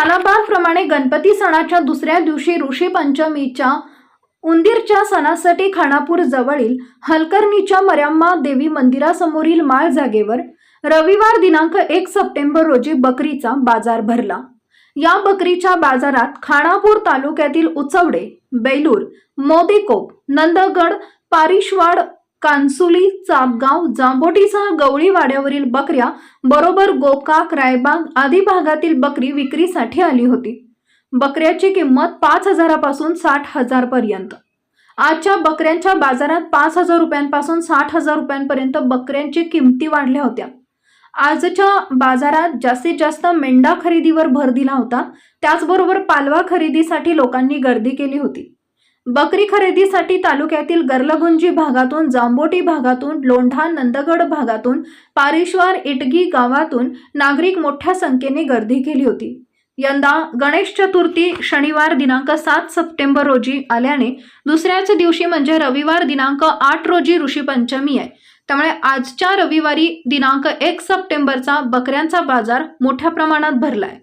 खानापारप्रमाणे गणपती सणाच्या दुसऱ्या दिवशी ऋषी पंचमीच्या उंदीरच्या सणासाठी खानापूर जवळील हलकर्णीच्या मर्याम्मा देवी मंदिरासमोरील माळ जागेवर रविवार दिनांक एक सप्टेंबर रोजी बकरीचा बाजार भरला. या बकरीच्या बाजारात खानापूर तालुक्यातील उचवडे बेलूर मोदीकोप नंदगड पारिशवाड कांसुली चापगाव जांबोटीसह गवळी वाड्यावरील बकऱ्या बरोबर गोकाक रायबाग आदी भागातील बकरी विक्रीसाठी आली होती. बकऱ्याची किंमत पाच हजारापासून साठ हजार पर्यंत. आजच्या बकऱ्यांच्या बाजारात पाच हजार रुपयांपासून साठ हजार रुपयांपर्यंत बकऱ्यांची किमती वाढल्या होत्या. आजच्या बाजारात जास्तीत जास्त मेंढा खरेदीवर भर दिला होता. त्याचबरोबर पालवा खरेदीसाठी लोकांनी गर्दी केली होती. बकरी खरेदीसाठी तालुक्यातील गर्लगुंजी भागातून जांबोटी भागातून लोंढा नंदगड भागातून पारिश्वार इटगी गावातून नागरिक मोठ्या संख्येने गर्दी केली होती. यंदा गणेश चतुर्थी शनिवार दिनांक सात सप्टेंबर रोजी आल्याने दुसऱ्याच दिवशी म्हणजे रविवार दिनांक आठ रोजी ऋषीपंचमी आहे. त्यामुळे आजच्या रविवारी दिनांक एक सप्टेंबरचा बकऱ्यांचा बाजार मोठ्या प्रमाणात भरला आहे